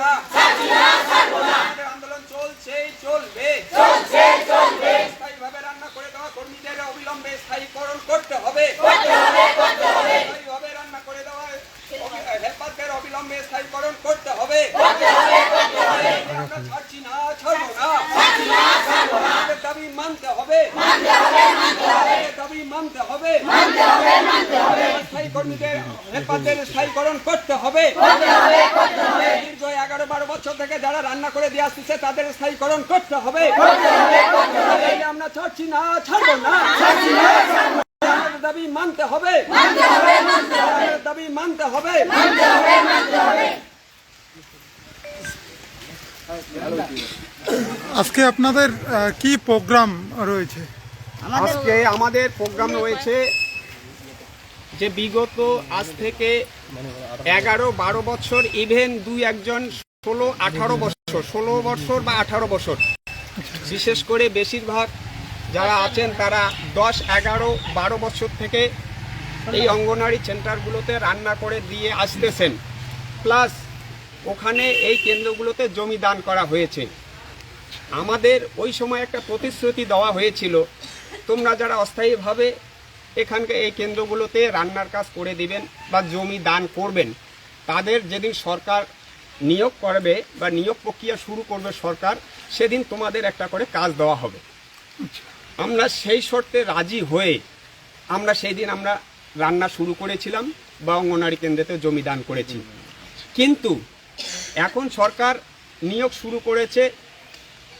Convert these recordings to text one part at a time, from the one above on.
না আমাদের আন্দোলন চলছে চলবে। স্থায়ীভাবে রান্না করে দেওয়া কর্মীদের অবিলম্বে স্থায়ীকরণ করতে হবে। স্থায়ীভাবে রান্না করে দেওয়া হেলপারদের অবিলম্বে স্থায়ীকরণ করতে হবে না আমাদের দাবি মানতে হবে আমাদের দাবি মানতে হবে। স্থায়ী কর্মীদের হেলপারদের স্থায়ীকরণ করতে হবে। দীর্ঘ এগারো বারো বছর থেকে যারা রান্না করে দিয়ে আসতেছে তাদের স্থায়ীকরণ করতে হবে। নাহলে আমরা ছাড়ছি না ছাড়বো না। আমাদের দাবি মানতে হবে। আমাদের দাবি মানতে হবে। আজকে আপনাদের কি প্রোগ্রাম রয়েছে? আজকে আমাদের প্রোগ্রাম রয়েছে যে বিগত আজ থেকে এগারো বারো বছর ইভেন দুই একজন ষোলো আঠারো বছর ষোলো বছর বা আঠারো বছর। বিশেষ করে বেশিরভাগ যারা আছেন তারা দশ এগারো বারো বছর থেকে এই অঙ্গনারী সেন্টারগুলোতে রান্না করে দিয়ে আসতেছেন। প্লাস ওখানে এই কেন্দ্রগুলোতে জমি দান করা হয়েছে। আমাদের ওই সময় একটা প্রতিশ্রুতি দেওয়া হয়েছিল। তোমরা যারা অস্থায়ীভাবে এখানকার এই কেন্দ্রগুলোতে রান্নার কাজ করে দিবেন বা জমি দান করবেন তাদের যেদিন সরকার নিয়োগ করবে বা নিয়োগ প্রক্রিয়া শুরু করবে সরকার সেদিন তোমাদের একটা করে কাজ দেওয়া হবে। আমরা সেই শর্তে রাজি হয়ে আমরা সেই দিন আমরা রান্না শুরু করেছিলাম বা অঙ্গনারী কেন্দ্রেতে জমি দান করেছি। কিন্তু এখন সরকার নিয়োগ শুরু করেছে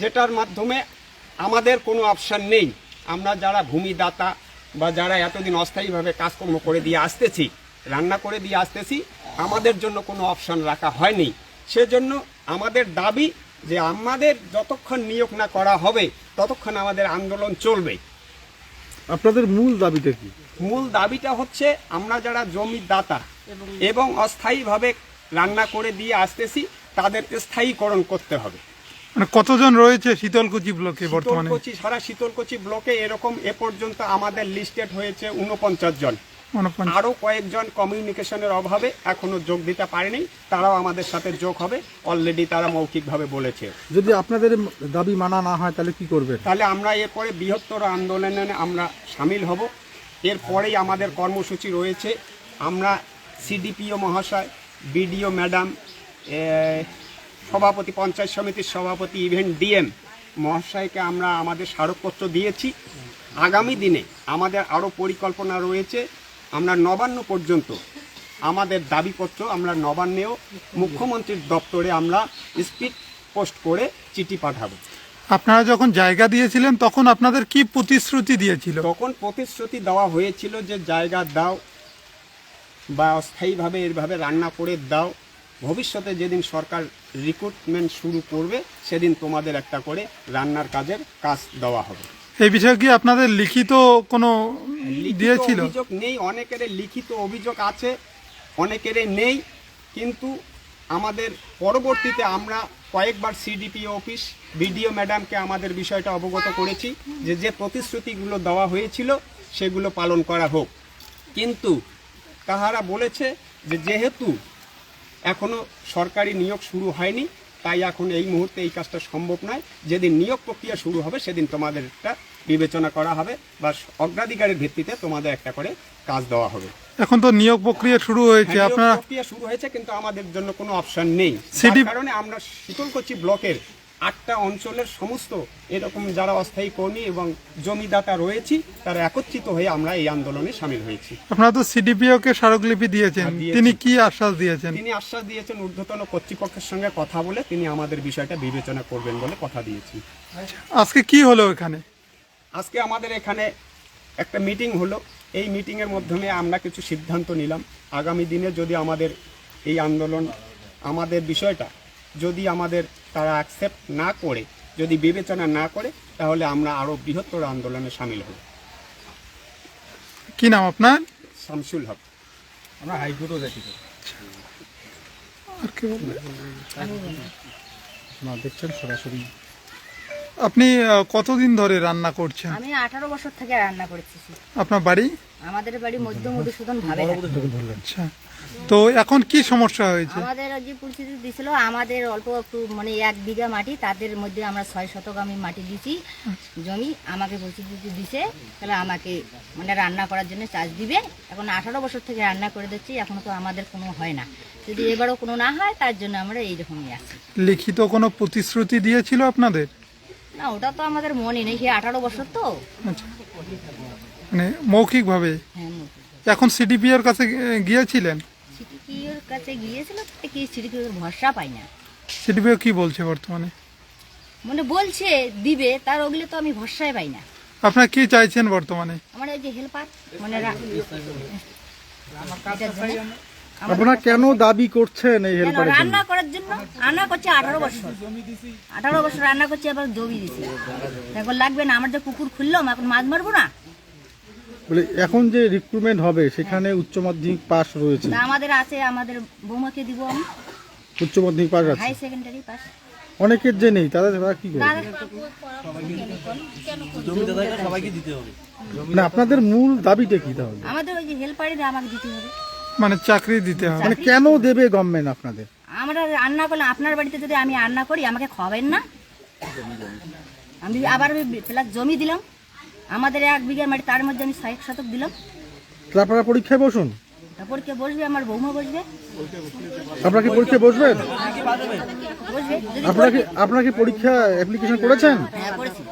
যেটার মাধ্যমে আমাদের কোনো অপশান নেই। আমরা যারা ভূমিদাতা বা যারা এতদিন অস্থায়ীভাবে কাজকর্ম করে দিয়ে আসতেছি রান্না করে দিয়ে আসতেছি আমাদের জন্য কোনো অপশান রাখা হয়নি। সেজন্য আমাদের দাবি যে আমাদের যতক্ষণ নিয়োগ না করা হবে ততক্ষণ আমাদের আন্দোলন চলবে। আপনাদের মূল দাবিটা কি? মূল দাবিটা হচ্ছে আমরা যারা জমির দাতা এবং অস্থায়ীভাবে রান্না করে দিয়ে আসতেছি তাদের স্থায়ীকরণ করতে হবে। মানে কতজন রয়েছে শীতলকুচি ব্লকে বর্তমানে? শীতলকুচি সারা শীতলকুচি ব্লকে এরকম এ পর্যন্ত আমাদের লিস্টেড হয়েছে উনপঞ্চাশ জন। আরও কয়েকজন কমিউনিকেশনের অভাবে এখনও যোগ দিতে পারেনি তারাও আমাদের সাথে যোগ হবে অলরেডি তারা মৌখিকভাবে বলেছে। যদি আপনাদের দাবি মানা না হয় তাহলে কি করবে তাহলে আমরা এরপরে বৃহত্তর আন্দোলনে আমরা সামিল হব। এরপরেই আমাদের কর্মসূচি রয়েছে। আমরা সিডিপিও মহাশয় বিডিও ম্যাডাম এ, সভাপতি পঞ্চায়েত সমিতির সভাপতি ইভেন ডিএম মহাশয়কে আমরা আমাদের স্মারকপত্র দিয়েছি। আগামী দিনে আমাদের আরও পরিকল্পনা রয়েছে। আমরা নবান্ন পর্যন্ত আমাদের দাবিপত্র আমরা নবান্নেও মুখ্যমন্ত্রীর দপ্তরে আমরা স্পিড পোস্ট করে চিঠি পাঠাবো। আপনারা যখন জায়গা দিয়েছিলেন তখন আপনাদের কি প্রতিশ্রুতি দিয়েছিল? তখন প্রতিশ্রুতি দেওয়া হয়েছিল যে জায়গা দাও বা অস্থায়ীভাবে এরভাবে রান্না করে দাও। ভবিষ্যতে যেদিন সরকার রিক্রুটমেন্ট শুরু করবে সেদিন তোমাদের একটা করে রান্নার কাজের কাজ দেওয়া হবে। এই বিষয়ে কি আপনাদের লিখিত কোনো দিয়েছিল? অভিযোগ নেই অনেকের লিখিত অভিযোগ আছে অনেকের নেই কিন্তু আমাদের পরবর্তীতে আমরা কয়েকবার সিডিপি অফিস বিডিও ম্যাডামকে আমাদের বিষয়টা অবগত করেছি যে যে প্রতিশ্রুতিগুলো দেওয়া হয়েছিল সেগুলো পালন করা হোক। কিন্তু তাহারা বলেছে যে যেহেতু এখনও সরকারি নিয়োগ শুরু হয়নি তাই এখন এই মুহূর্তে এই কাজটা সম্ভব নয়। যেদিন নিয়োগ প্রক্রিয়া শুরু হবে সেদিন তোমাদের একটা বিবেচনা করা হবে বা অগ্রাধিকারের ভিত্তিতে তোমাদের একটা করে কাজ দেওয়া হবে। এখন তো নিয়োগ প্রক্রিয়া শুরু হয়েছে হ্যাঁ, আপনারা প্রক্রিয়া শুরু হয়েছে কিন্তু আমাদের জন্য কোনো অপশন নেই। কারণে আমরা শীতলকুচি ব্লকের আটটা অঞ্চলের সমস্ত এরকম যারা অস্থায়ী কর্মী এবং জমিদাতা রয়েছি তারা একত্রিত হয়ে আমরা এই আন্দোলনে সামিল হয়েছি। আপনারা তো সিডিপিও কে স্মারকলিপি দিয়েছেন। তিনি কি আশ্বাস দিয়েছেন? তিনি আশ্বাস দিয়েছেন ঊর্ধ্বতন কর্তৃপক্ষের সঙ্গে কথা বলে তিনি আমাদের বিষয়টা বিবেচনা করবেন বলে কথা দিয়েছি আজকে কি হলো এখানে? আজকে আমাদের এখানে একটা মিটিং হলো। এই মিটিংয়ের মাধ্যমে আমরা কিছু সিদ্ধান্ত নিলাম। আগামী দিনে যদি আমাদের এই আন্দোলন আমাদের বিষয়টা যদি আমাদের তারা অ্যাকসেপ্ট না করে যদি বিবেচনা না করে তাহলে আমরা আরও বৃহত্তর আন্দোলনে সামিল হব। কি নাম আপনার? শামসুল হক। আমরা হাইকোর্টও যাচ্ছি আর কি না দেখছেন সরাসরি। আপনি কতদিন ধরে রান্না করছেন? আমি আঠারো বছর থেকে রান্না করেছি আপনার বাড়ি? আমাদের বাড়ি মধ্য মধুসূদন ভাবে আচ্ছা। তো এখন কি সমস্যা হয়েছে? আমাদের যে পরিস্থিতি দিছিল আমাদের অল্প একটু মানে এক বিঘা মাটি তাদের মধ্যে আমরা ছয় শতক আমি মাটি দিছি। জমি আমাকে পরিস্থিতি দিছে তাহলে আমাকে মানে রান্না করার জন্য চার্জ দিবে। এখন আঠারো বছর থেকে রান্না করে দিচ্ছি এখনও তো আমাদের কোনো হয় না। যদি এবারও কোনো না হয় তার জন্য আমরা এইরকমই আছি। লিখিত কোনো প্রতিশ্রুতি দিয়েছিল আপনাদের? না ওটা তো আমাদের মনে নেই সে আঠারো বছর তো। আচ্ছা। মানে মৌখিকভাবে? হ্যাঁ এখন সিডিপি এর কাছে গিয়েছিলেন? সিটিকিওর কাছে গিয়েছিল তো কি সিটিকিওর ভরসা পাই না। সিডিপিও কি বলছে বর্তমানে? মানে বলছে দিবে তার ওগুলো তো আমি ভরসায় পাই না। আপনারা কি চাইছেন বর্তমানে? আমার এই যে হেল্পার মানে আপনারা কেন দাবি করছেন এই জন্য রান্না করার জন্য? রান্না করছে আঠারো বছর। আঠারো বছর রান্না করছে আবার জমি দিছে। এখন লাগবে না আমার যে পুকুর খুললাম এখন মাছ মারবো না? বলে এখন যে রিক্রুটমেন্ট হবে সেখানে উচ্চ মাধ্যমিক পাস রয়েছে। তা আমাদের আছে আমাদের বৌমাকে দিব আমি। উচ্চ মাধ্যমিক পাস আছে? হাই সেকেন্ডারি পাস অনেকের যে নেই তাদের তারা কি করবে? মানে আপনাদের মূল দাবিটা কি তাহলে? আমাদের ওই যে হেল্পারই আমাকে দিতে হবে। মানে চাকরি দিতে হবে। মানে কেন দেবে গভর্নমেন্ট আপনাদের? আমরা রান্না করলে আপনার বাড়িতে যদি আমি রান্না করি আমাকে খাওয়াবেন না। আমি আবার প্লাস জমি দিলাম। আমাদের এক বিঘা মাটি তার মধ্যে আমি ষাট শতক দিলাম। তাহলে আপনারা পরীক্ষায় বসুন। কে বসবে আমার বৌমা বসবে। আপনারা কি পরীক্ষায় বসবেন? বসবে যদি আপনারা কি আপনারা কি পরীক্ষা অ্যাপ্লিকেশন করেছেন? হ্যাঁ করেছি।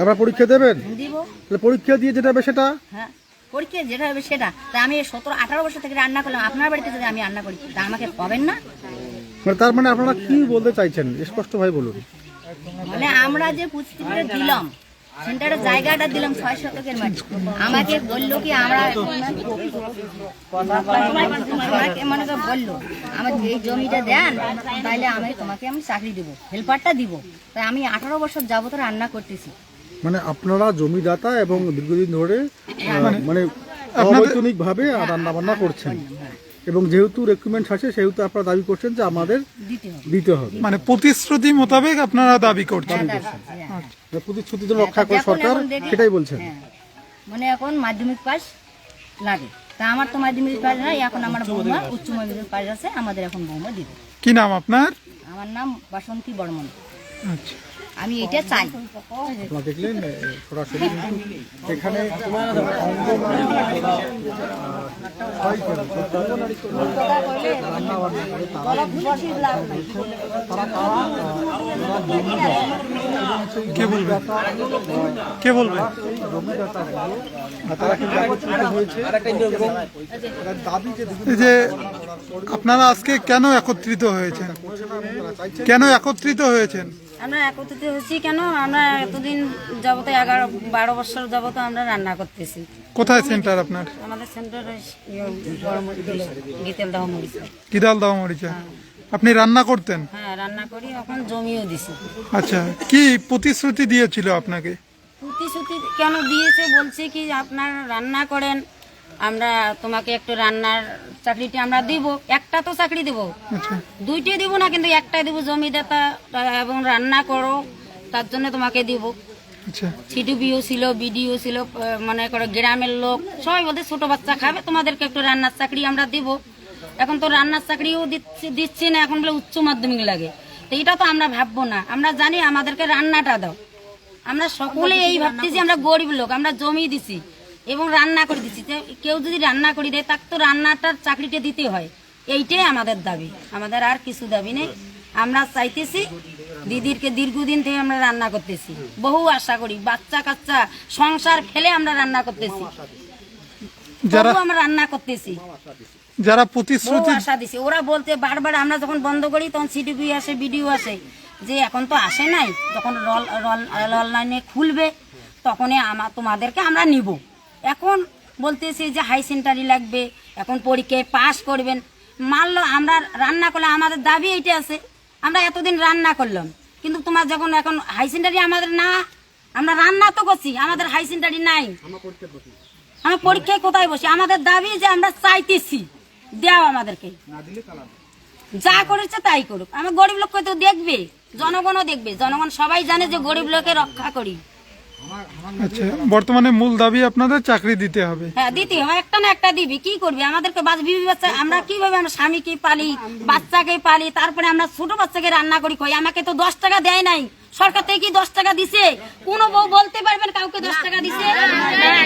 আপনারা পরীক্ষা দেবেন? দিব। তাহলে পরীক্ষা দিয়ে যেটা হবে সেটা? হ্যাঁ পরীক্ষা যেটা হবে সেটা। তা আমি সতেরো আঠারো বছর থেকে রান্না করলাম। আপনার বাড়িতে যদি আমি রান্না করি তা আমাকে পাবেন না? মানে তার মানে আপনারা কি বলতে চাইছেন? স্পষ্ট ভাই বলুন। মানে আমরা যে পুষ্টিটা দিলাম সেন্টারের জায়গাটা দিলাম ছয় শতকের মাটি। আমাকে বলল কি আমরা আমাকে মনে করে বলল আমার এই জমিটা দেন তাহলে আমি তোমাকে আমি চাকরি দেবো হেল্পারটা দিব। তাই আমি আঠারো বছর যাবত রান্না করতেছি। মানে আপনারা জমিদাতা এবং দীর্ঘদিন ধরে মানে অবৈতনিক ভাবে রান্না বান্না করছেন। এবং যেহেতু রেকুমেন্ট আছে সেহেতু আপনারা দাবি করছেন যে আমাদের দিতে হবে। মানে প্রতিশ্রুতি মোতাবেক আপনারা দাবি করছেন। হ্যাঁ। প্রতিশ্রুতি রক্ষা করে সরকার সেটাই বলছেন। হ্যাঁ। মানে এখন মাধ্যমিক পাস লাগে। তা আমার তো মাধ্যমিক পাস নাই এখন আমার বৌমা উচ্চ মাধ্যমিক পাস আছে আমাদের এখন বৌমা দিবে। কি নাম আপনার? আমার নাম বাসন্তী বর্মন। আচ্ছা। আমি এটা চাই। আপনারা দেখলেন সরাসরি এখানে কে বলবে? কে বলবে? তারা কিন্তু যে আপনারা আজকে কেন একত্রিত হয়েছেন? কেন একত্রিত হয়েছেন? আমরা একত্রিত হয়েছি কেন? আমরা এতদিন যাবত এগারো বারো বছর যাবত আমরা রান্না করতেছি। কোথায় সেন্টার আপনার? আমাদের সেন্টার গীতেল দাহ মরিচা দাও মরিচা আপনি রান্না করতেন? হ্যাঁ রান্না করি এখন জমিও দিছি। আচ্ছা কি প্রতিশ্রুতি দিয়েছিল আপনাকে? প্রতিশ্রুতি কেন দিয়েছে বলছে কি আপনার রান্না করেন আমরা তোমাকে একটু রান্নার চাকরিটি আমরা দিব। একটা তো চাকরি দেব। আচ্ছা। দুইটি দিব না কিন্তু একটাই দিব। জমিদাতা এবং রান্না করো তার জন্য তোমাকে দিব। আচ্ছা। সিডিপিও ছিল বিডিও ছিল মনে করো গ্রামের লোক সবাই বলতে ছোট বাচ্চা খাবে তোমাদেরকে একটু রান্নার চাকরি আমরা দিব। এখন তো রান্নার চাকরিও দিচ্ছি দিচ্ছি না এখন বলে উচ্চ মাধ্যমিক লাগে। তো এটা তো আমরা ভাববো না। আমরা জানি আমাদেরকে রান্নাটা দাও। আমরা সকলে এই ভাবতেছি আমরা গরিব লোক আমরা জমি দিছি। এবং রান্না করে দিচ্ছি। কেউ যদি রান্না করে দেয় তাকে তো রান্নাটার চাকরিটা দিতে হয়। এইটাই আমাদের দাবি। আমাদের আর কিছু দাবি নেই। আমরা চাইতেছি দিদিরকে দীর্ঘদিন থেকে আমরা রান্না করতেছি। বহু আশা করি বাচ্চা কাচ্চা সংসার ফেলে আমরা রান্না করতেছি। যারা আমরা রান্না করতেছি। যারা প্রতিশ্রুতি আশা দিছি। ওরা বলতে বারবার আমরা যখন বন্ধ করি তখন সিটিভি আসে ভিডিও আসে। যে এখন তো আসে নাই। যখন রল রল রল লাইনে খুলবে তখনই আমা তোমাদেরকে আমরা নিব। এখন বলতেছি যে হাই সেন্টারি লাগবে এখন পরীক্ষায় পাস করবেন। মানলো আমরা রান্না করলে আমাদের দাবি এইটা আছে। আমরা এতদিন রান্না করলাম কিন্তু তোমার যখন এখন হাই সেন্টারি আমাদের না আমরা রান্না তো করছি আমাদের হাই সেন্টারি নাই। আমরা পরীক্ষায় কোথায় বসি? আমাদের দাবি যে আমরা চাইতেছি দেও আমাদেরকে। যা করেছে তাই করুক। আমার গরিব লোককে তো দেখবে জনগণও দেখবে। জনগণ সবাই জানে যে গরিব লোকে রক্ষা করি। আচ্ছা বর্তমানে মূল দাবি আপনাদের চাকরি দিতে হবে। হ্যাঁ দিতে হবে। একটা না একটা দিবি। কি করবি? আমাদেরকে বাস বিবি বাচ্চা আমরা কীভাবে আমরা স্বামীকে পালি বাচ্চাকে পালি তারপরে আমরা ছোট বাচ্চাকে রান্না করি কই? আমাকে তো দশ টাকা দেয় নাই। সরকার থেকে কি দশ টাকা দিছে? কোন বউ বলতে পারবেন কাউকে দশ টাকা দিছে।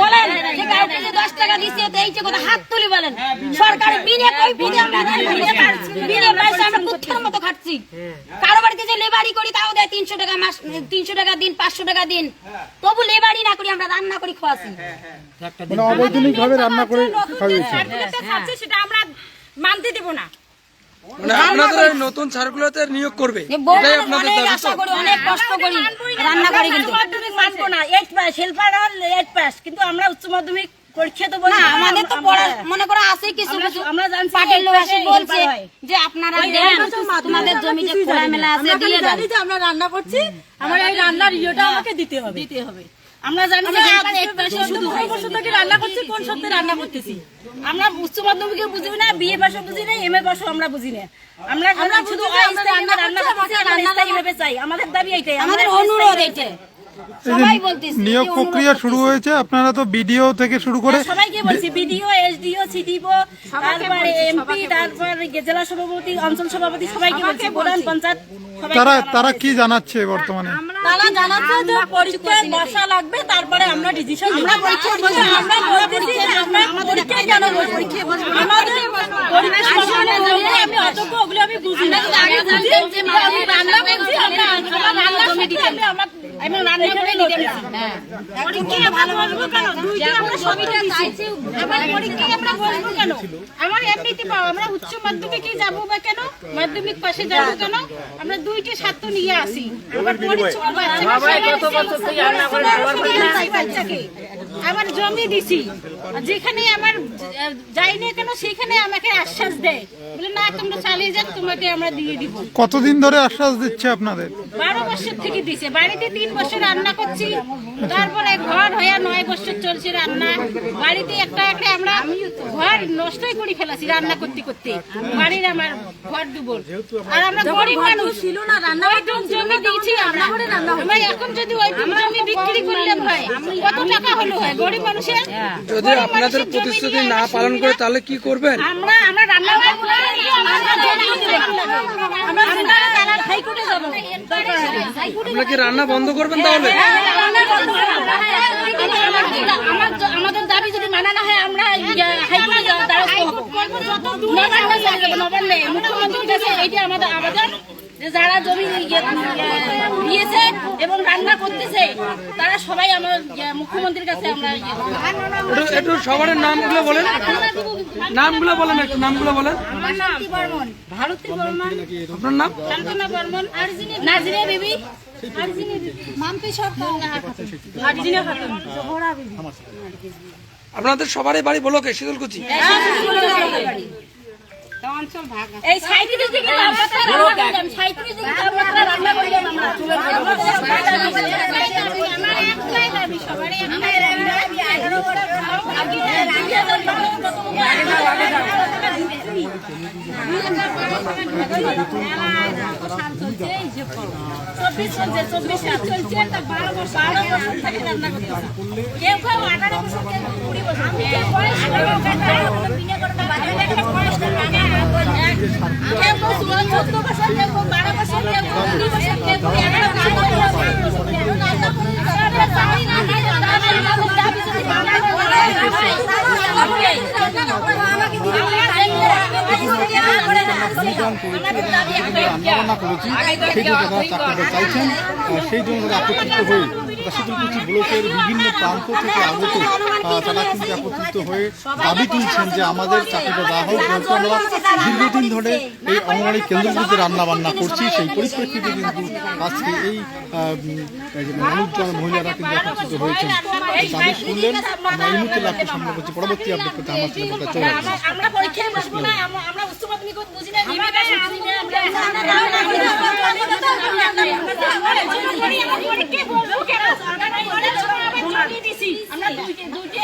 বলেন যে কাউকে যে দশ টাকা দিছে তো এই যে কথা হাত তুলি বলেন। সরকার বিনে কই বিনে বিনে পয়সা আমরা কুত্তার মতো খাচ্ছি। কারও বাড়িতে যে লেবারি করি তাও দেয় তিনশো টাকা মাস তিনশো টাকা দিন পাঁচশো টাকা দিন। তবু লেবারি না করি আমরা রান্না করি খাওয়াছি মানে ভাবে রান্না করে খাওয়াইছে। সেটা আমরা মানতে দেব না। মানে আপনাদের নতুন সার্কুলারতে নিয়োগ করবে। এটাই আপনাদের দাবি আশা করি অনেক কষ্ট করি রান্না করি কিন্তু। মাধ্যমিক মানবো না। এইট পাস হেল্পার হল এইট পাস কিন্তু আমরা উচ্চ মাধ্যমিক পরীক্ষা তো না আমাদের তো পড়া মনে করো আছে কিছু আমরা- কিছু। আমরা জানছি পার্টির লোক এই বলছে যে আপনারা দেন তোমাদের জমিতে খোলা মেলা আছে দিয়ে দেন। আমরা রান্না করছি আমার এই রান্নার ইয়েটা আমাকে দিতে হবে। দিতে হবে। আমরা জানি যে রান্না করছি কোন রান্না করতেছি? আমরা উচ্চ মাধ্যমিকে বুঝি না বিয়ে বুঝি না এম এ আমরা বুঝি না। আমরা শুধু রান্না এইভাবে চাই। আমাদের দাবি এইটাই আমাদের অনুরোধ এটা নিয়োগ প্রক্রিয়া শুরু হয়েছে আপনারা তো বিডিও থেকে শুরু করে সবাইকে বলছি বিডিও এসডিও সিডিও তারপরে এমপি তারপর জেলা সভাপতি অঞ্চল সভাপতি সবাইকে বলছি প্রধান পঞ্চায়েত তারা তারা কি জানাচ্ছে বর্তমানে? তারা জানাচ্ছে যে পরীক্ষায় বসা লাগবে তারপরে আমরা ডিসিশন আমরা পরীক্ষা বসে আমরা বলতেছি আমরা পরীক্ষায় কেন বসবো? আমাদের পরীক্ষা বসানো হলে আমি অযোগ্য ওগুলো আমি বুঝি না আগে জানতাম যে আমি রান্না করছি আমরা আমার আমরা আমরা আমার আমরা আমার এমনিতে আমরা উচ্চ মাধ্যমিকে যাব বা কেন? মাধ্যমিক পাশে যাব কেন? আমরা দুইটা ছাত্র নিয়ে আসি। বাচ্চাকে আমার জমি দিছি। যেখানে আমার যাই না কেন সেখানে আমাকে আশ্বাস দেয়। বলে না তোমরা চালিয়ে যাক তোমাকে আমরা দিয়ে দিব। কতদিন ধরে আশ্বাস দিচ্ছে আপনাদের? বারো বছর থেকে দিছে। বাড়িতে তিন বছর রান্না করছি। তারপরে ঘর হয়ে নয় বছর চলছে রান্না। বাড়িতে একটা একটা আমরা ঘর নষ্টই করে ফেলাছি রান্না করতে করতে। বাড়ির আমার ঘর দুবর আর আমরা গরিব মানুষ ছিল না রান্না ওইটুক জমি দিয়েছি আমরা এখন যদি ওইটুক জমি বিক্রি করলে হয় কত টাকা হলো হয়? গরিব মানুষের? যদি গরিব আপনাদের প্রতিশ্রুতি না পালন করে তাহলে কি করবেন? আমরা আমরা রান্না আমরা কি রান্না বন্ধ করবেন তাহলে? আমাদের দাবি যদি মানা না হয় আমরা ইয়ে, হাইকোর্টে যাওয়ার দ্বারস্থ হব। নবান্নে চলে যাব, নবান্নে। মুখ্যমন্ত্রীর কাছে এইটা আমাদের আবেদন যে যারা জমি দিয়েছে এবং রান্না করতেছে তারা সবাই আমার মুখ্যমন্ত্রীর কাছে আমরা ইয়ে একটু সবার নামগুলো বলেন নামগুলো বলেন একটু নামগুলো বলেন। ভারতী বর্মন। আপনার নাম? শান্তনা বর্মন। বিবি। মাম্পি সরকার আরজিনা খাতুন। আপনাদের সবারই বাড়ি বলোকে শীতলকুচি? এই সাঁত্রিশ তাপমাত্রা রান্না করলাম সাঁত্রিশ চব্বিশ চলছে চব্বিশ সাল চলছে তা বারো বছর বারো বছর থেকে রান্না করতেছে। কেউ কেউ আঠারো বছর কেউ কুড়ি বছর। কেউ বয়স বিয়ে করে না, বাচ্চাদের একটা বয়স থাকে, কেউ কেউ ষোলো, চোদ্দ বছর, কেউ কেউ বারো বছর, কেউ কেউ কুড়ি বছর, কেউ কেউ এগারো বছর, কেউ কেউ বারো বছর, কেউ কেউ রান্না করে না। আমরা চাই না, আমরা দাবি, আমাদের দাবি যদি মানা না করে, আমাকে দিতে হবে। আমাদের দাবি একটাই। রান্না করেছি সেই জন্য তারা চাকরিটা চাইছেন আহ, সেই জন্য তারা একত্রিত হয়ে তারা ব্লকের বিভিন্ন প্রান্ত থেকে আগত তারা কিন্তু একত্রিত হয়ে দাবি তুলছেন যে আমাদের চাকরিটা দেওয়া হোক যেহেতু আমরা দীর্ঘদিন ধরে এই অঙ্গনওয়াড়ি কেন্দ্রগুলিতে রান্না বান্না করছি সেই পরিপ্রেক্ষিতে কিন্তু আজকে এই এই যে মানুষজন মহিলারা কিন্তু একত্রিত হয়েছেন দাবি শুনলেন আমরা এই মুহূর্তে লাভকে সামনে করছি পরবর্তী আপডেট করতে আমার ছেলে কথা চলে আসবে আমরা- পরীক্ষায় বসবো না আমরা উচ্চ মাধ্যমিক বুঝি না আমরা। আমরা দুইটা দুইটা